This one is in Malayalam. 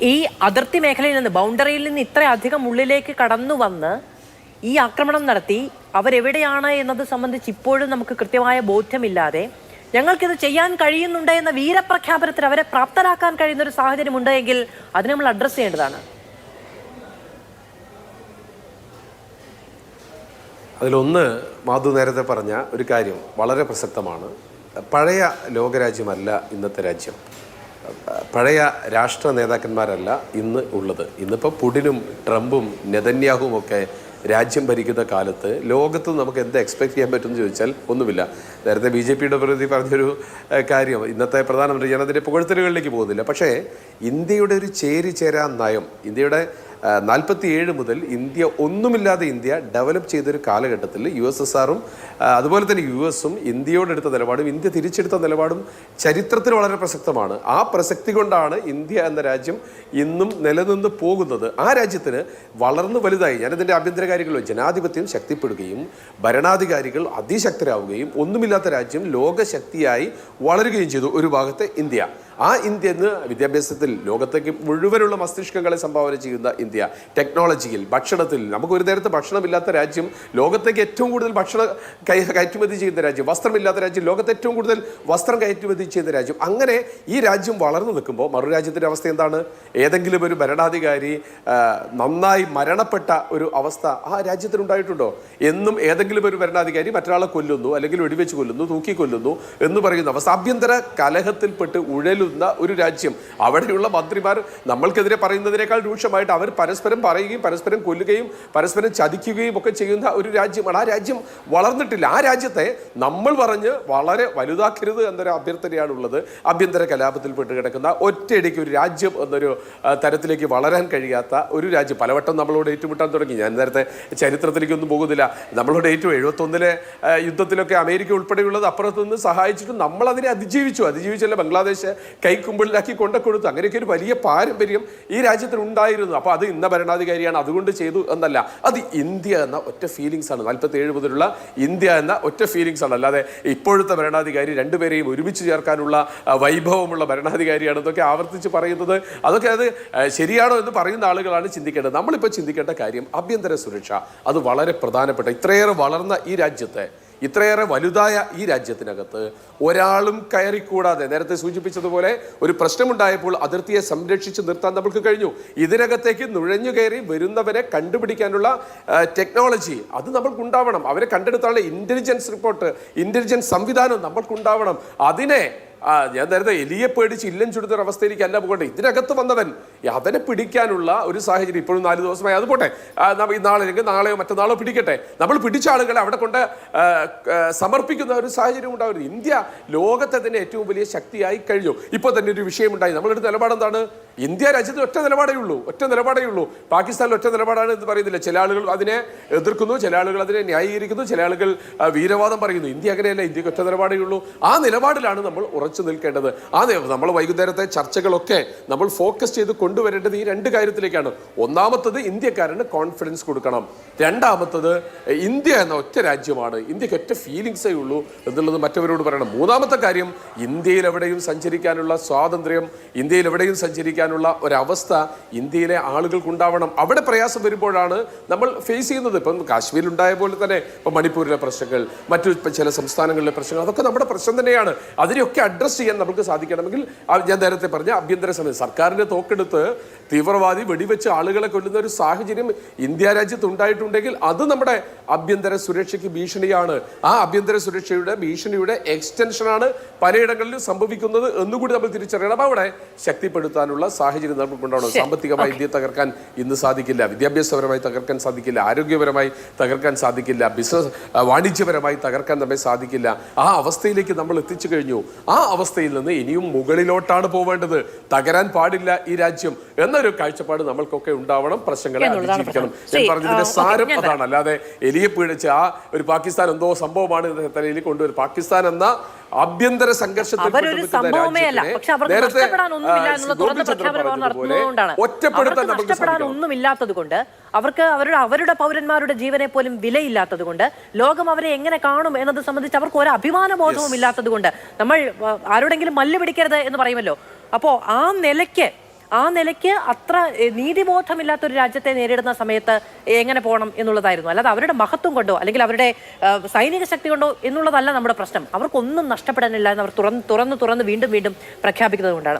ഈ- അതിർത്തി മേഖലയിൽ നിന്ന് ബൗണ്ടറിയിൽ നിന്ന് ഇത്രയധികം ഉള്ളിലേക്ക് കടന്നു വന്ന് ഈ ആക്രമണം നടത്തി അവരെവിടെയാണ് എന്നത് സംബന്ധിച്ച് ഇപ്പോഴും നമുക്ക് കൃത്യമായ ബോധ്യമില്ലാതെ ഞങ്ങൾക്കിത് ചെയ്യാൻ കഴിയുന്നുണ്ട് എന്ന വീരപ്രഖ്യാപനത്തിൽ അവരെ പ്രാപ്തരാക്കാൻ കഴിയുന്ന ഒരു സാഹചര്യം ഉണ്ടെങ്കിൽ അതിനെ നമ്മൾ അഡ്രസ്സ് ചെയ്യേണ്ടതാണ്. അതിലൊന്ന് മാധു നേരത്തെ പറഞ്ഞ ഒരു കാര്യം വളരെ പ്രസക്തമാണ്. പഴയ ലോകരാജ്യമല്ല ഇന്നത്തെ രാജ്യം. പഴയ രാഷ്ട്ര നേതാക്കന്മാരല്ല ഇന്ന് ഉള്ളത്. ഇന്നിപ്പോൾ പുടിനും ട്രംപും നെതന്യാഹുവും ഒക്കെ രാജ്യം ഭരിക്കുന്ന കാലത്ത് ലോകത്ത് നമുക്ക് എന്ത് എക്സ്പെക്ട് ചെയ്യാൻ പറ്റുമെന്ന് ചോദിച്ചാൽ ഒന്നുമില്ല. നേരത്തെ ബി ജെ പിയുടെ പ്രതി പറഞ്ഞൊരു കാര്യം. ഇന്നത്തെ പ്രധാനമന്ത്രി ഞാൻ പുകഴ്ത്തലുകളിലേക്ക് പോകുന്നില്ല. പക്ഷേ ഇന്ത്യയുടെ ഒരു ചേരാ നയം ഇന്ത്യയുടെ നാൽപ്പത്തി ഏഴ് മുതൽ ഇന്ത്യ ഒന്നുമില്ലാതെ ഇന്ത്യ ഡെവലപ്പ് ചെയ്തൊരു കാലഘട്ടത്തിൽ യു എസ് എസ് ആറും അതുപോലെ തന്നെ യു എസും ഇന്ത്യയോടെടുത്ത നിലപാടും ഇന്ത്യ തിരിച്ചെടുത്ത നിലപാടും ചരിത്രത്തിൽ വളരെ പ്രസക്തമാണ്. ആ പ്രസക്തി കൊണ്ടാണ് ഇന്ത്യ എന്ന രാജ്യം ഇന്നും നിലനിന്ന് പോകുന്നത്. ആ രാജ്യത്തിന് വളർന്നു വലുതായി ഞാനിതിന്റെ ആഭ്യന്തര കാര്യങ്ങളിൽ ജനാധിപത്യം ശക്തിപ്പെടുകയും ഭരണാധികാരികൾ അതിശക്തരാവുകയും ഒന്നുമില്ലാത്ത രാജ്യം ലോകശക്തിയായി വളരുകയും ചെയ്തു ഒരു ഭാഗത്ത് ഇന്ത്യ. ആ ഇന്ത്യ ഇന്ന് വിദ്യാഭ്യാസത്തിൽ ലോകത്തേക്ക് മുഴുവനുള്ള മസ്തിഷ്കങ്ങളെ സംഭാവന ചെയ്യുന്ന ഇന്ത്യ. ടെക്നോളജിയിൽ ഭക്ഷണത്തിൽ നമുക്ക് ഒരു നേരത്തെ ഭക്ഷണമില്ലാത്ത രാജ്യം ലോകത്തേക്ക് ഏറ്റവും കൂടുതൽ ഭക്ഷണം കയ കയറ്റുമതി ചെയ്യുന്ന രാജ്യം വസ്ത്രമില്ലാത്ത രാജ്യം ലോകത്തെ ഏറ്റവും കൂടുതൽ വസ്ത്രം കയറ്റുമതി ചെയ്യുന്ന രാജ്യം. അങ്ങനെ ഈ രാജ്യം വളർന്നു നിൽക്കുമ്പോൾ മറു രാജ്യത്തിന്റെ അവസ്ഥ എന്താണ്? ഏതെങ്കിലും ഒരു ഭരണാധികാരി നന്നായി മരണപ്പെട്ട ഒരു അവസ്ഥ ആ രാജ്യത്തിനുണ്ടായിട്ടുണ്ടോ? എന്നും ഏതെങ്കിലും ഒരു ഭരണാധികാരി മറ്റൊരാളെ കൊല്ലുന്നു അല്ലെങ്കിൽ വെടിവെച്ച് കൊല്ലുന്നു തൂക്കി കൊല്ലുന്നു എന്ന് പറയുന്ന അവസ്ഥ. ആഭ്യന്തര കലഹത്തിൽപ്പെട്ട് ഉഴലുന്ന ഒരു രാജ്യം. അവിടെയുള്ള മന്ത്രിമാർ നമ്മൾക്കെതിരെ പറയുന്നതിനേക്കാൾ രൂക്ഷമായിട്ട് അവർ പരസ്പരം പറയുകയും പരസ്പരം കൊല്ലുകയും പരസ്പരം ചതിക്കുകയും ഒക്കെ ചെയ്യുന്ന ഒരു രാജ്യമാണ്. ആ രാജ്യം വളർന്നിട്ടില്ല. ആ രാജ്യത്തെ നമ്മൾ പറഞ്ഞ് വളരെ വലുതാക്കരുത് എന്നൊരു അഭ്യർത്ഥനയാണുള്ളത്. ആഭ്യന്തര കലാപത്തിൽ പെട്ട് കിടക്കുന്ന ഒറ്റയടിക്ക് ഒരു രാജ്യം എന്നൊരു തരത്തിലേക്ക് വളരാൻ കഴിയാത്ത ഒരു രാജ്യം. പലവട്ടം നമ്മളോട് ഏറ്റുമുട്ടാൻ തുടങ്ങി. ഞാൻ നേരത്തെ ചരിത്രത്തിലേക്കൊന്നും പോകുന്നില്ല. നമ്മളോട് ഏറ്റവും എഴുപത്തൊന്നിലെ യുദ്ധത്തിലൊക്കെ അമേരിക്ക ഉൾപ്പെടെയുള്ളത് അപ്പുറത്ത് നിന്ന് സഹായിച്ചിട്ടും നമ്മളതിനെ അതിജീവിച്ചു. അതിജീവിച്ചല്ല ബംഗ്ലാദേശ് കൈക്കുമ്പിളിലാക്കി കൊണ്ടു കൊടുത്തു. അങ്ങനെയൊക്കെ ഒരു വലിയ പാരമ്പര്യം ഈ രാജ്യത്തിന് ഉണ്ടായിരുന്നു. അപ്പോൾ അത് ഇന്ന ഭരണാധികാരിയാണ് അതുകൊണ്ട് ചെയ്തു എന്നല്ല. അത് ഇന്ത്യ എന്ന ഒറ്റ ഫീലിങ്സ് ആണ്. നാൽപ്പത്തി ഏഴ് മുതലുള്ള ഇന്ത്യ എന്ന ഒറ്റ ഫീലിങ്സ് ആണ്. അല്ലാതെ ഇപ്പോഴത്തെ ഭരണാധികാരി രണ്ടുപേരെയും ഒരുമിച്ച് ചേർക്കാനുള്ള വൈഭവമുള്ള ഭരണാധികാരിയാണ് ഇതൊക്കെ ആവർത്തിച്ച് പറയുന്നത്. അതൊക്കെ അത് ശരിയാണോ എന്ന് പറയുന്ന ആളുകളാണ് ചിന്തിക്കേണ്ടത്. നമ്മളിപ്പോൾ ചിന്തിക്കേണ്ട കാര്യം ആഭ്യന്തര സുരക്ഷ. അത് വളരെ പ്രധാനപ്പെട്ട ഇത്രയേറെ വളർന്ന ഈ രാജ്യത്തെ ഇത്രയേറെ വലുതായ ഈ രാജ്യത്തിനകത്ത് ഒരാളും കയറിക്കൂടാതെ നേരത്തെ സൂചിപ്പിച്ചതുപോലെ ഒരു പ്രശ്നമുണ്ടായപ്പോൾ അതിർത്തിയെ സംരക്ഷിച്ച് നിർത്താൻ നമ്മൾക്ക് കഴിഞ്ഞു. ഇതിനകത്തേക്ക് നുഴഞ്ഞു കയറി വരുന്നവരെ കണ്ടുപിടിക്കാനുള്ള ടെക്നോളജി അത് നമ്മൾക്കുണ്ടാവണം. അവരെ കണ്ടെടുത്താനുള്ള ഇന്റലിജൻസ് റിപ്പോർട്ട് ഇന്റലിജൻസ് സംവിധാനം നമ്മൾക്കുണ്ടാവണം. അതിനെ ആ, ഞാൻ നേരത്തെ എലിയെ പേടിച്ച് ഇല്ലം ചുടുന്ന അവസ്ഥയിലേക്ക് അല്ല പോകട്ടെ ഇതിനകത്ത് വന്നവൻ അവനെ പിടിക്കാനുള്ള ഒരു സാഹചര്യം ഇപ്പോഴും നാല് ദിവസമായി. അത് പോട്ടെ. നാളെ അല്ലെങ്കിൽ നാളെയോ മറ്റന്നാളോ പിടിക്കട്ടെ. നമ്മൾ പിടിച്ച ആളുകളെ അവിടെ കൊണ്ട് സമർപ്പിക്കുന്ന ഒരു സാഹചര്യം ഉണ്ടാവരുത്. ഇന്ത്യ ലോകത്തെ തന്നെ ഏറ്റവും വലിയ ശക്തിയായി കഴിഞ്ഞു. ഇപ്പോൾ തന്നെ ഒരു വിഷയമുണ്ടായി. നമ്മളൊരു നിലപാട് എന്താണ്? ഇന്ത്യ രാജ്യത്ത് ഒറ്റ നിലപാടേ ഉള്ളൂ. ഒറ്റ നിലപാടേ ഉള്ളൂ. പാകിസ്ഥാനിൽ ഒറ്റ നിലപാടാണ് എന്ന് പറയുന്നില്ല. ചില ആളുകൾ അതിനെ എതിർക്കുന്നു ചില ആളുകൾ അതിനെ ന്യായീകരിക്കുന്നു ചില ആളുകൾ വീരവാദം പറയുന്നു. ഇന്ത്യ അങ്ങനെയല്ല. ഇന്ത്യയ്ക്ക് ഒറ്റ നിലപാടേ ഉള്ളൂ. ആ നിലപാടിലാണ് നമ്മൾ ഉറച്ചു നിൽക്കേണ്ടത്. ആ നി- നമ്മൾ വൈകുന്നേരത്തെ ചർച്ചകളൊക്കെ നമ്മൾ ഫോക്കസ് ചെയ്ത് കൊണ്ടുവരേണ്ടത് ഈ രണ്ട് കാര്യത്തിലേക്കാണ്. ഒന്നാമത്തത് ഇന്ത്യക്കാരന് കോൺഫിഡൻസ് കൊടുക്കണം. രണ്ടാമത്തത് ഇന്ത്യ എന്ന ഒറ്റ രാജ്യമാണ്. ഇന്ത്യയ്ക്ക് ഒറ്റ ഫീലിങ്സേ ഉള്ളൂ എന്നുള്ളത് മറ്റവരോട് പറയണം. മൂന്നാമത്തെ കാര്യം ഇന്ത്യയിൽ എവിടെയും സഞ്ചരിക്കാനുള്ള സ്വാതന്ത്ര്യം ഇന്ത്യയിൽ എവിടെയും സഞ്ചരിക്കാനുള്ള ഒരവസ്ഥ ഇന്ത്യയിലെ ആളുകൾക്ക് ഉണ്ടാവണം അവിടെ പ്രയാസം വരുമ്പോഴാണ് നമ്മൾ ഫേസ് ചെയ്യുന്നത്. ഇപ്പം കാശ്മീരിൽ ഉണ്ടായ പോലെ തന്നെ ഇപ്പം മണിപ്പൂരിലെ പ്രശ്നങ്ങൾ മറ്റു ചില സംസ്ഥാനങ്ങളിലെ പ്രശ്നങ്ങൾ അതൊക്കെ നമ്മുടെ പ്രശ്നം തന്നെയാണ്. അതിനെയൊക്കെ അഡ്രസ്സ് ചെയ്യാൻ നമുക്ക് സാധിക്കണമെങ്കിൽ ഞാൻ നേരത്തെ പറഞ്ഞ ആഭ്യന്തര സമയം സർക്കാരിന്റെ തോക്കെടുത്ത് തീവ്രവാദി വെടിവെച്ച് ആളുകളെ കൊല്ലുന്ന ഒരു സാഹചര്യം ഇന്ത്യ രാജ്യത്ത് ഉണ്ടായിട്ടുണ്ടെങ്കിൽ അത് നമ്മുടെ ആഭ്യന്തര സുരക്ഷയ്ക്ക് ഭീഷണിയാണ്. ആ ആഭ്യന്തര സുരക്ഷയുടെ ഭീഷണിയുടെ എക്സ്റ്റൻഷനാണ് പലയിടങ്ങളിലും സംഭവിക്കുന്നത് എന്നുകൂടി നമ്മൾ തിരിച്ചറിയണം. അവിടെ ശക്തിപ്പെടുത്താനുള്ള സാഹചര്യം നമുക്കുണ്ടാവണം. സാമ്പത്തികമായി ഇന്ത്യയെ തകർക്കാൻ ഇന്ന് സാധിക്കില്ല. വിദ്യാഭ്യാസപരമായി തകർക്കാൻ സാധിക്കില്ല. ആരോഗ്യപരമായി തകർക്കാൻ സാധിക്കില്ല. ബിസിനസ് വാണിജ്യപരമായി തകർക്കാൻ നമ്മെ സാധിക്കില്ല. ആ അവസ്ഥയിലേക്ക് നമ്മൾ എത്തിച്ചു കഴിഞ്ഞു. ആ അവസ്ഥയിൽ നിന്ന് ഇനിയും മുകളിലോട്ടാണ് പോവേണ്ടത്. തകരാൻ പാടില്ല ഈ രാജ്യം. എന്നൊരു കാഴ്ചപ്പാട് നമ്മൾക്കൊക്കെ ഉണ്ടാവണം പ്രശ്നങ്ങളെ അതിജീവിക്കണം. ഞാൻ പറഞ്ഞതിന്റെ സാരം അതാണ്. അല്ലാതെ എലിയെ പീഡിച്ച് ആ ഒരു പാകിസ്ഥാൻ എന്തോ സംഭവമാണ് തലയിൽ കൊണ്ടുവരും പാകിസ്ഥാൻ എന്ന ആഭ്യന്തര സംഘർഷത്തിൽ ഒറ്റപ്പെടുത്താൻ ഒന്നുമില്ലാത്തത് കൊണ്ട് അവർക്ക് അവരുടെ അവരുടെ പൗരന്മാരുടെ ജീവനെ പോലും വിലയില്ലാത്തത് കൊണ്ട് ലോകം അവരെ എങ്ങനെ കാണും എന്നത് സംബന്ധിച്ച് അവർക്ക് ഒരു അഭിമാന ബോധവും ഇല്ലാത്തത് കൊണ്ട് നമ്മൾ ആരോടെങ്കിലും മല്ല് പിടിക്കരുത് എന്ന് പറയുമല്ലോ. അപ്പോ ആ നിലയ്ക്ക് ആ നിലയ്ക്ക് അത്ര നീതിബോധമില്ലാത്ത ഒരു രാജ്യത്തെ നേരിടുന്ന സമയത്ത് എങ്ങനെ പോകണം എന്നുള്ളതായിരുന്നു. അല്ലാതെ അവരുടെ മഹത്വം കൊണ്ടോ അല്ലെങ്കിൽ അവരുടെ സൈനിക ശക്തി കൊണ്ടോ എന്നുള്ളതല്ല നമ്മുടെ പ്രശ്നം. അവർക്കൊന്നും നഷ്ടപ്പെടാനില്ല എന്ന് അവർ തുറന്ന് തുറന്ന് തുറന്ന് വീണ്ടും വീണ്ടും പ്രഖ്യാപിക്കുന്നത് കൊണ്ടാണ്